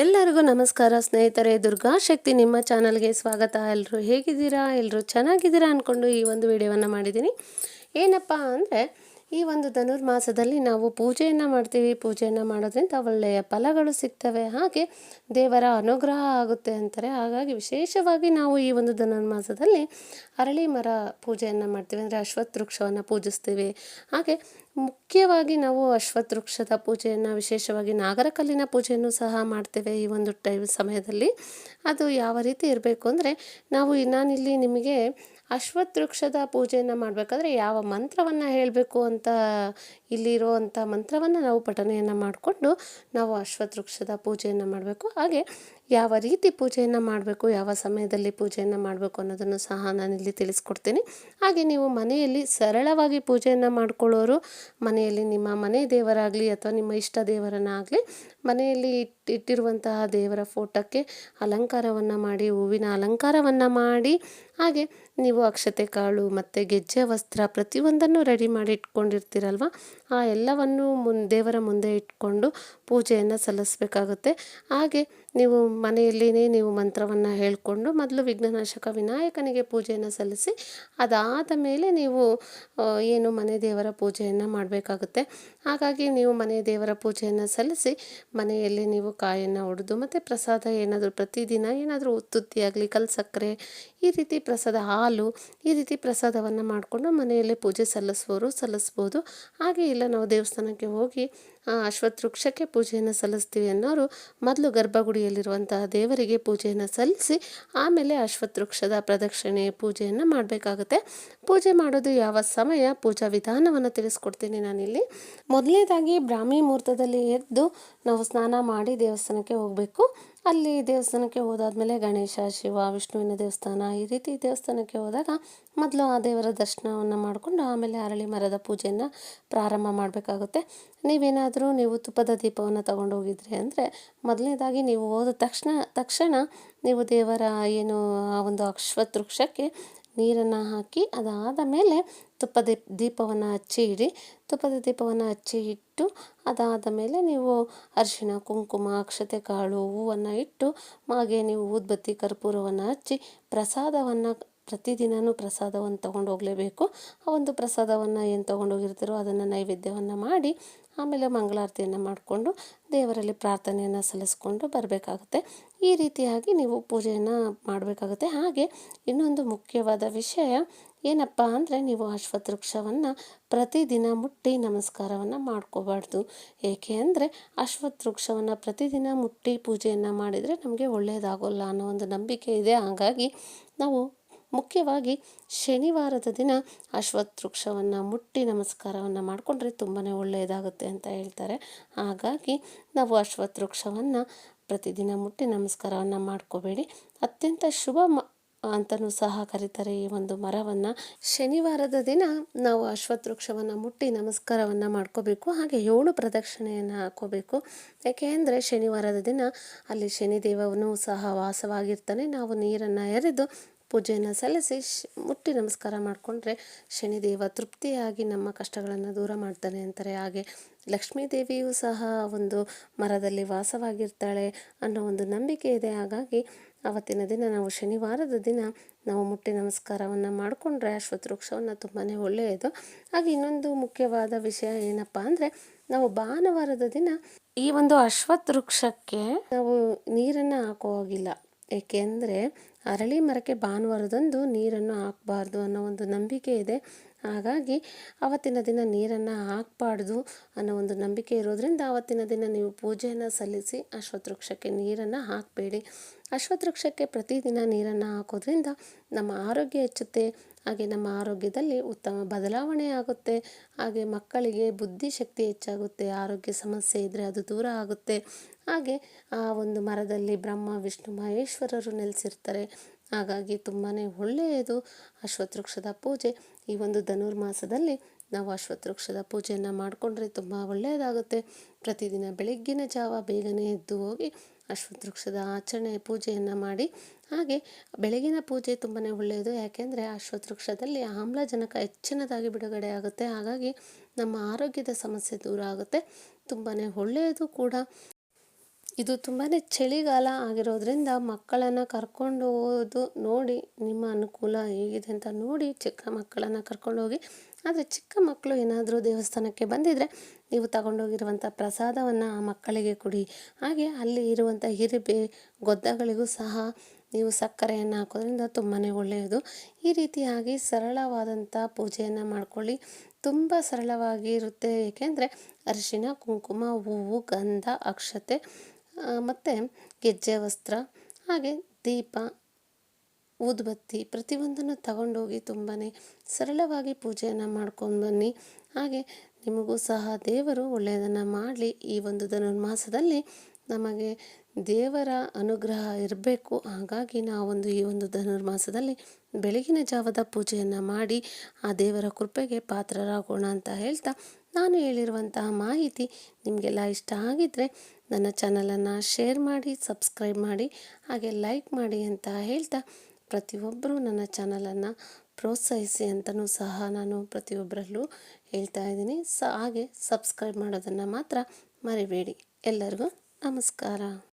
ಎಲ್ಲರಿಗೂ ನಮಸ್ಕಾರ ಸ್ನೇಹಿತರೆ, ದುರ್ಗಾ ಶಕ್ತಿ ನಿಮ್ಮ ಚಾನಲ್ಗೆ ಸ್ವಾಗತ. ಎಲ್ಲರೂ ಹೇಗಿದ್ದೀರಾ? ಎಲ್ಲರೂ ಚೆನ್ನಾಗಿದ್ದೀರಾ ಅಂದ್ಕೊಂಡು ಈ ಒಂದು ವಿಡಿಯೋವನ್ನು ಮಾಡಿದ್ದೀನಿ. ಏನಪ್ಪ ಅಂದರೆ ಈ ಒಂದು ಧನುರ್ಮಾಸದಲ್ಲಿ ನಾವು ಪೂಜೆಯನ್ನು ಮಾಡ್ತೀವಿ, ಪೂಜೆಯನ್ನು ಮಾಡೋದ್ರಿಂದ ಒಳ್ಳೆಯ ಫಲಗಳು ಸಿಗ್ತವೆ. ಹಾಗೆ ದೇವರ ಅನುಗ್ರಹ ಆಗುತ್ತೆ ಅಂತಾರೆ. ಹಾಗಾಗಿ ವಿಶೇಷವಾಗಿ ನಾವು ಈ ಒಂದು ಧನುರ್ಮಾಸದಲ್ಲಿ ಅರಳಿ ಮರ ಪೂಜೆಯನ್ನು ಮಾಡ್ತೀವಿ. ಅಂದರೆ ಅಶ್ವತ್ಥ ವೃಕ್ಷವನ್ನು ಪೂಜಿಸ್ತೀವಿ. ಹಾಗೆ ಮುಖ್ಯವಾಗಿ ನಾವು ಅಶ್ವತ್ಥ ವೃಕ್ಷದ ಪೂಜೆಯನ್ನು, ವಿಶೇಷವಾಗಿ ನಾಗರಕಲ್ಲಿನ ಪೂಜೆಯನ್ನು ಸಹ ಮಾಡ್ತೇವೆ ಈ ಒಂದು ಟೈಮ್ ಸಮಯದಲ್ಲಿ. ಅದು ಯಾವ ರೀತಿ ಇರಬೇಕು ಅಂದರೆ ನಾವು ನಾನಿಲ್ಲಿ ನಿಮಗೆ ಅಶ್ವತ್ಥ ವೃಕ್ಷದ ಪೂಜೆಯನ್ನು ಮಾಡಬೇಕಾದ್ರೆ ಯಾವ ಮಂತ್ರವನ್ನು ಹೇಳಬೇಕು ಅಂತ ಇಲ್ಲಿರುವಂಥ ಮಂತ್ರವನ್ನು ನಾವು ಪಠನೆಯನ್ನು ಮಾಡಿಕೊಂಡು ನಾವು ಅಶ್ವತ್ಥ ವೃಕ್ಷದ ಪೂಜೆಯನ್ನು ಮಾಡಬೇಕು. ಹಾಗೆ ಯಾವ ರೀತಿ ಪೂಜೆಯನ್ನು ಮಾಡಬೇಕು, ಯಾವ ಸಮಯದಲ್ಲಿ ಪೂಜೆಯನ್ನು ಮಾಡಬೇಕು ಅನ್ನೋದನ್ನು ಸಹ ನಾನಿಲ್ಲಿ ತಿಳಿಸ್ಕೊಡ್ತೀನಿ. ಹಾಗೆ ನೀವು ಮನೆಯಲ್ಲಿ ಸರಳವಾಗಿ ಪೂಜೆಯನ್ನು ಮಾಡ್ಕೊಳ್ಳೋರು, ಮನೆಯಲ್ಲಿ ನಿಮ್ಮ ಮನೆ ದೇವರಾಗಲಿ ಅಥವಾ ನಿಮ್ಮ ಇಷ್ಟ ದೇವರನ್ನಾಗಲಿ, ಮನೆಯಲ್ಲಿ ಇಟ್ಟು ಇಟ್ಟಿರುವಂತಹ ದೇವರ ಫೋಟೋಕ್ಕೆ ಅಲಂಕಾರವನ್ನು ಮಾಡಿ, ಹೂವಿನ ಅಲಂಕಾರವನ್ನು ಮಾಡಿ ಹಾಗೆ ನೀವು ಅಕ್ಷತೆ ಕಾಳು ಮತ್ತು ಗೆಜ್ಜೆ ವಸ್ತ್ರ ಪ್ರತಿಯೊಂದನ್ನು ರೆಡಿ ಮಾಡಿ ಇಟ್ಕೊಂಡಿರ್ತೀರಲ್ವ? ಆ ಎಲ್ಲವನ್ನು ಮುನ್, ದೇವರ ಮುಂದೆ ಇಟ್ಕೊಂಡು ಪೂಜೆಯನ್ನು ಸಲ್ಲಿಸಬೇಕಾಗುತ್ತೆ. ಹಾಗೆ ನೀವು ಮನೆಯಲ್ಲಿನೇ ನೀವು ಮಂತ್ರವನ್ನು ಹೇಳಿಕೊಂಡು ಮೊದಲು ವಿಘ್ನನಾಶಕ ವಿನಾಯಕನಿಗೆ ಪೂಜೆಯನ್ನು ಸಲ್ಲಿಸಿ, ಅದಾದ ಮೇಲೆ ನೀವು ಏನು ಮನೆ ದೇವರ ಪೂಜೆಯನ್ನು ಮಾಡಬೇಕಾಗುತ್ತೆ. ಹಾಗಾಗಿ ನೀವು ಮನೆ ದೇವರ ಪೂಜೆಯನ್ನು ಸಲ್ಲಿಸಿ, ಮನೆಯಲ್ಲಿ ನೀವು ಕಾಯನ್ನು ಹೊಡೆದು ಮತ್ತು ಪ್ರಸಾದ ಏನಾದರೂ ಪ್ರತಿದಿನ ಏನಾದರೂ ಉತ್ತುತ್ತಿ ಆಗಲಿ ಕಲ್ ಸಕ್ಕರೆ ಈ ರೀತಿ ಪ್ರಸಾದ ಹಾಲು ಈ ರೀತಿ ಪ್ರಸಾದವನ್ನು ಮಾಡಿಕೊಂಡು ಮನೆಯಲ್ಲೇ ಪೂಜೆ ಸಲ್ಲಿಸುವವರು ಸಲ್ಲಿಸ್ಬೋದು. ಹಾಗೆ ಇಲ್ಲ ನಾವು ದೇವಸ್ಥಾನಕ್ಕೆ ಹೋಗಿ ಅಶ್ವತ್ಥ ವೃಕ್ಷಕ್ಕೆ ಪೂಜೆಯನ್ನು ಸಲ್ಲಿಸ್ತೀವಿ ಅನ್ನೋರು ಮೊದಲು ಗರ್ಭಗುಡಿಯಲ್ಲಿರುವಂತಹ ದೇವರಿಗೆ ಪೂಜೆಯನ್ನು ಸಲ್ಲಿಸಿ ಆಮೇಲೆ ಅಶ್ವತ್ಥ ವೃಕ್ಷದ ಪ್ರದಕ್ಷಿಣೆ ಪೂಜೆಯನ್ನು ಮಾಡಬೇಕಾಗುತ್ತೆ. ಪೂಜೆ ಮಾಡೋದು ಯಾವ ಸಮಯ, ಪೂಜಾ ವಿಧಾನವನ್ನು ತಿಳಿಸ್ಕೊಡ್ತೀನಿ ನಾನಿಲ್ಲಿ. ಮೊದಲನೇದಾಗಿ ಬ್ರಾಹ್ಮಿ ಮುಹೂರ್ತದಲ್ಲಿ ಎದ್ದು ನಾವು ಸ್ನಾನ ಮಾಡಿ ದೇವಸ್ಥಾನಕ್ಕೆ ಹೋಗಬೇಕು. ಅಲ್ಲಿ ದೇವಸ್ಥಾನಕ್ಕೆ ಹೋದಾದ್ಮೇಲೆ ಗಣೇಶ, ಶಿವ ವಿಷ್ಣುವಿನ ದೇವಸ್ಥಾನ ಈ ರೀತಿ ದೇವಸ್ಥಾನಕ್ಕೆ ಹೋದಾಗ ಮೊದಲು ಆ ದೇವರ ದರ್ಶನವನ್ನು ಮಾಡಿಕೊಂಡು ಆಮೇಲೆ ಅರಳಿ ಮರದ ಪೂಜೆಯನ್ನು ಪ್ರಾರಂಭ ಮಾಡಬೇಕಾಗುತ್ತೆ. ನೀವೇನಾದರೂ ನೀವು ತುಪ್ಪದ ದೀಪವನ್ನು ತಗೊಂಡು ಹೋಗಿದ್ರಿ ಅಂದರೆ ಮೊದಲನೇದಾಗಿ ನೀವು ಹೋದ ತಕ್ಷಣ ತಕ್ಷಣ ನೀವು ದೇವರ ಏನು ಆ ಒಂದು ಅಶ್ವತ್ ವೃಕ್ಷಕ್ಕೆ ನೀರನ್ನು ಹಾಕಿ ಅದಾದ ಮೇಲೆ ತುಪ್ಪದ ದೀಪವನ್ನು ಹಚ್ಚಿ ಇಡಿ ತುಪ್ಪದ ದೀಪವನ್ನು ಹಚ್ಚಿ ಇಟ್ಟು ಅದಾದ ಮೇಲೆ ನೀವು ಅರಿಶಿಣ, ಕುಂಕುಮ, ಅಕ್ಷತೆ ಕಾಳು, ಹೂವನ್ನು ಇಟ್ಟು ಹಾಗೆ ನೀವು ಊದ್ಬತ್ತಿ, ಕರ್ಪೂರವನ್ನು ಹಚ್ಚಿ ಪ್ರಸಾದವನ್ನು ಪ್ರತಿದಿನವೂ ಪ್ರಸಾದವನ್ನು ತೊಗೊಂಡು ಹೋಗಲೇಬೇಕು. ಆ ಒಂದು ಪ್ರಸಾದವನ್ನು ಏನು ತೊಗೊಂಡೋಗಿರ್ತೀರೋ ಅದನ್ನು ನೈವೇದ್ಯವನ್ನು ಮಾಡಿ, ಆಮೇಲೆ ಮಂಗಳಾರತಿಯನ್ನು ಮಾಡಿಕೊಂಡು ದೇವರಲ್ಲಿ ಪ್ರಾರ್ಥನೆಯನ್ನು ಸಲ್ಲಿಸ್ಕೊಂಡು ಬರಬೇಕಾಗುತ್ತೆ. ಈ ರೀತಿಯಾಗಿ ನೀವು ಪೂಜೆಯನ್ನು ಮಾಡಬೇಕಾಗುತ್ತೆ. ಹಾಗೆ ಇನ್ನೊಂದು ಮುಖ್ಯವಾದ ವಿಷಯ ಏನಪ್ಪ ಅಂದರೆ, ನೀವು ಅಶ್ವತ್ಥ ವೃಕ್ಷವನ್ನು ಪ್ರತಿದಿನ ಮುಟ್ಟಿ ನಮಸ್ಕಾರವನ್ನು ಮಾಡ್ಕೋಬಾರ್ದು. ಏಕೆ ಅಂದರೆ ಅಶ್ವತ್ಥ ವೃಕ್ಷವನ್ನು ಪ್ರತಿದಿನ ಮುಟ್ಟಿ ಪೂಜೆಯನ್ನು ಮಾಡಿದರೆ ನಮಗೆ ಒಳ್ಳೆಯದಾಗೋಲ್ಲ ಅನ್ನೋ ಒಂದು ನಂಬಿಕೆ ಇದೆ. ಹಾಗಾಗಿ ನಾವು ಮುಖ್ಯವಾಗಿ ಶನಿವಾರದ ದಿನ ಅಶ್ವತ್ಥ ವೃಕ್ಷವನ್ನು ಮುಟ್ಟಿ ನಮಸ್ಕಾರವನ್ನು ಮಾಡಿಕೊಂಡ್ರೆ ತುಂಬಾ ಒಳ್ಳೆಯದಾಗುತ್ತೆ ಅಂತ ಹೇಳ್ತಾರೆ. ಹಾಗಾಗಿ ನಾವು ಅಶ್ವತ್ಥ ವೃಕ್ಷವನ್ನು ಪ್ರತಿದಿನ ಮುಟ್ಟಿ ನಮಸ್ಕಾರವನ್ನು ಮಾಡ್ಕೋಬೇಡಿ. ಅತ್ಯಂತ ಶುಭ ಮ ಅಂತಲೂ ಸಹ ಕರೀತಾರೆ ಈ ಒಂದು ಮರವನ್ನು. ಶನಿವಾರದ ದಿನ ನಾವು ಅಶ್ವತ್ಥ ವೃಕ್ಷವನ್ನು ಮುಟ್ಟಿ ನಮಸ್ಕಾರವನ್ನು ಮಾಡ್ಕೋಬೇಕು. ಹಾಗೆ ಏಳು ಪ್ರದಕ್ಷಿಣೆಯನ್ನು ಹಾಕೋಬೇಕು ಯಾಕೆ ಅಂದರೆ ಶನಿವಾರದ ದಿನ ಅಲ್ಲಿ ಶನಿದೇವನು ಸಹ ವಾಸವಾಗಿರ್ತಾನೆ. ನಾವು ನೀರನ್ನು ಎರೆದು ಪೂಜೆಯನ್ನು ಸಲ್ಲಿಸಿ ಮುಟ್ಟಿ ನಮಸ್ಕಾರ ಮಾಡಿಕೊಂಡ್ರೆ ಶನಿದೇವ ತೃಪ್ತಿಯಾಗಿ ನಮ್ಮ ಕಷ್ಟಗಳನ್ನು ದೂರ ಮಾಡ್ತಾನೆ ಅಂತಾರೆ. ಹಾಗೆ ಲಕ್ಷ್ಮೀ ದೇವಿಯೂ ಸಹ ಒಂದು ಮರದಲ್ಲಿ ವಾಸವಾಗಿರ್ತಾಳೆ ಅನ್ನೋ ಒಂದು ನಂಬಿಕೆ ಇದೆ. ಹಾಗಾಗಿ ಆವತ್ತಿನ ದಿನ ನಾವು ಶನಿವಾರದ ದಿನ ನಾವು ಮುಟ್ಟಿ ನಮಸ್ಕಾರವನ್ನು ಮಾಡಿಕೊಂಡ್ರೆ ಅಶ್ವತ್ಥ ವೃಕ್ಷವನ್ನು ತುಂಬಾ ಒಳ್ಳೆಯದು. ಹಾಗೆ ಇನ್ನೊಂದು ಮುಖ್ಯವಾದ ವಿಷಯ ಏನಪ್ಪ ಅಂದರೆ ನಾವು ಭಾನುವಾರದ ದಿನ ಈ ಒಂದು ಅಶ್ವತ್ಥ ವೃಕ್ಷಕ್ಕೆ ನಾವು ನೀರನ್ನು ಹಾಕೋ ಹಾಗಿಲ್ಲ ಏಕೆಂದರೆ ಅರಳಿ ಮರಕ್ಕೆ ಭಾನುವಾರದಂದು ನೀರನ್ನು ಹಾಕಬಾರ್ದು ಅನ್ನೋ ಒಂದು ನಂಬಿಕೆ ಇದೆ. ಹಾಗಾಗಿ ಆವತ್ತಿನ ದಿನ ನೀರನ್ನು ಹಾಕಬಾರ್ದು ಅನ್ನೋ ಒಂದು ನಂಬಿಕೆ ಇರೋದರಿಂದ ಆವತ್ತಿನ ದಿನ ನೀವು ಪೂಜೆಯನ್ನು ಸಲ್ಲಿಸಿ ಅಶ್ವತ್ಥ ವೃಕ್ಷಕ್ಕೆ ನೀರನ್ನು ಹಾಕಬೇಡಿ. ಅಶ್ವತ್ವೃಕ್ಷಕ್ಕೆ ಪ್ರತಿದಿನ ನೀರನ್ನು ಹಾಕೋದ್ರಿಂದ ನಮ್ಮ ಆರೋಗ್ಯ ಹೆಚ್ಚುತ್ತೆ ಹಾಗೆ ನಮ್ಮ ಆರೋಗ್ಯದಲ್ಲಿ ಉತ್ತಮ ಬದಲಾವಣೆ ಆಗುತ್ತೆ. ಹಾಗೆ ಮಕ್ಕಳಿಗೆ ಬುದ್ಧಿಶಕ್ತಿ ಹೆಚ್ಚಾಗುತ್ತೆ, ಆರೋಗ್ಯ ಸಮಸ್ಯೆ ಇದ್ದರೆ ಅದು ದೂರ ಆಗುತ್ತೆ. ಹಾಗೆ ಆ ಒಂದು ಮರದಲ್ಲಿ ಬ್ರಹ್ಮ, ವಿಷ್ಣು, ಮಹೇಶ್ವರರು ನೆಲೆಸಿರ್ತಾರೆ. ಹಾಗಾಗಿ ತುಂಬಾ ಒಳ್ಳೆಯದು ಅಶ್ವತ್ವೃಕ್ಷದ ಪೂಜೆ. ಈ ಒಂದು ಧನುರ್ಮಾಸದಲ್ಲಿ ನಾವು ಅಶ್ವತ್ವೃಕ್ಷದ ಪೂಜೆಯನ್ನು ಮಾಡಿಕೊಂಡ್ರೆ ತುಂಬ ಒಳ್ಳೆಯದಾಗುತ್ತೆ. ಪ್ರತಿದಿನ ಬೆಳಗ್ಗಿನ ಜಾವ ಬೇಗನೆ ಎದ್ದು ಹೋಗಿ ಅಶ್ವತ್ಥ ವೃಕ್ಷದ ಆಚರಣೆ ಪೂಜೆಯನ್ನು ಮಾಡಿ. ಹಾಗೆ ಬೆಳಗಿನ ಪೂಜೆ ತುಂಬಾ ಒಳ್ಳೆಯದು. ಯಾಕೆಂದರೆ ಅಶ್ವತ್ಥ ವೃಕ್ಷದಲ್ಲಿ ಆಮ್ಲಜನಕ ಹೆಚ್ಚಿನದಾಗಿ ಬಿಡುಗಡೆ ಆಗುತ್ತೆ. ಹಾಗಾಗಿ ನಮ್ಮ ಆರೋಗ್ಯದ ಸಮಸ್ಯೆ ದೂರ ಆಗುತ್ತೆ. ತುಂಬಾ ಒಳ್ಳೆಯದು ಕೂಡ. ಇದು ತುಂಬಾ ಚಳಿಗಾಲ ಆಗಿರೋದ್ರಿಂದ ಮಕ್ಕಳನ್ನು ಕರ್ಕೊಂಡು ಹೋಗೋದು ನೋಡಿ ನಿಮ್ಮ ಅನುಕೂಲ ಹೇಗಿದೆ ಅಂತ ನೋಡಿ ಚಿಕ್ಕ ಮಕ್ಕಳನ್ನು ಕರ್ಕೊಂಡು ಹೋಗಿ, ಆದರೆ ಚಿಕ್ಕ ಮಕ್ಕಳು ಏನಾದರೂ ದೇವಸ್ಥಾನಕ್ಕೆ ಬಂದಿದ್ದರೆ ನೀವು ತಗೊಂಡೋಗಿರುವಂಥ ಪ್ರಸಾದವನ್ನು ಆ ಮಕ್ಕಳಿಗೆ ಕೊಡಿ. ಹಾಗೆ ಅಲ್ಲಿ ಇರುವಂಥ ಹಿರಿಬೆ ಗೊದ್ದಗಳಿಗೂ ಸಹ ನೀವು ಸಕ್ಕರೆಯನ್ನು ಹಾಕೋದ್ರಿಂದ ತುಂಬಾ ಒಳ್ಳೆಯದು. ಈ ರೀತಿಯಾಗಿ ಸರಳವಾದಂಥ ಪೂಜೆಯನ್ನು ಮಾಡ್ಕೊಳ್ಳಿ. ತುಂಬ ಸರಳವಾಗಿ ಇರುತ್ತೆ, ಏಕೆಂದರೆ ಅರಿಶಿನ ಕುಂಕುಮ, ಹೂವು, ಗಂಧ, ಅಕ್ಷತೆ ಮತ್ತು ಗೆಜ್ಜೆ ವಸ್ತ್ರ, ಹಾಗೆ ದೀಪ, ಊದುಬತ್ತಿ ಪ್ರತಿಯೊಂದನ್ನು ತಗೊಂಡೋಗಿ ತುಂಬಾ ಸರಳವಾಗಿ ಪೂಜೆಯನ್ನು ಮಾಡ್ಕೊಂಡು ಬನ್ನಿ. ಹಾಗೆ ನಿಮಗೂ ಸಹ ದೇವರು ಒಳ್ಳೆಯದನ್ನು ಮಾಡಲಿ. ಈ ಒಂದು ಧನುರ್ಮಾಸದಲ್ಲಿ ನಮಗೆ ದೇವರ ಅನುಗ್ರಹ ಇರಬೇಕು. ಹಾಗಾಗಿ ನಾವೊಂದು ಈ ಒಂದು ಧನುರ್ಮಾಸದಲ್ಲಿ ಬೆಳಗಿನ ಜಾವದ ಪೂಜೆಯನ್ನು ಮಾಡಿ ಆ ದೇವರ ಕೃಪೆಗೆ ಪಾತ್ರರಾಗೋಣ ಅಂತ ಹೇಳ್ತಾ ನಾನು ಹೇಳಿರುವಂತಹ ಮಾಹಿತಿ ನಿಮಗೆಲ್ಲ ಇಷ್ಟ ಆಗಿದ್ದರೆ ನನ್ನ ಚಾನಲನ್ನು ಶೇರ್ ಮಾಡಿ, ಸಬ್ಸ್ಕ್ರೈಬ್ ಮಾಡಿ, ಹಾಗೆ ಲೈಕ್ ಮಾಡಿ ಅಂತ ಹೇಳ್ತಾ ಪ್ರತಿಯೊಬ್ಬರೂ ನನ್ನ ಚಾನಲನ್ನು ಪ್ರೋತ್ಸಾಹಿಸಿ ಅಂತಲೂ ಸಹ ನಾನು ಪ್ರತಿಯೊಬ್ಬರಲ್ಲೂ ಹೇಳ್ತಾ ಇದ್ದೀನಿ. ಸ, ಹಾಗೆ ಸಬ್ಸ್ಕ್ರೈಬ್ ಮಾಡೋದನ್ನು ಮಾತ್ರ ಮರಿಬೇಡಿ. ಎಲ್ಲರಿಗೂ ನಮಸ್ಕಾರ.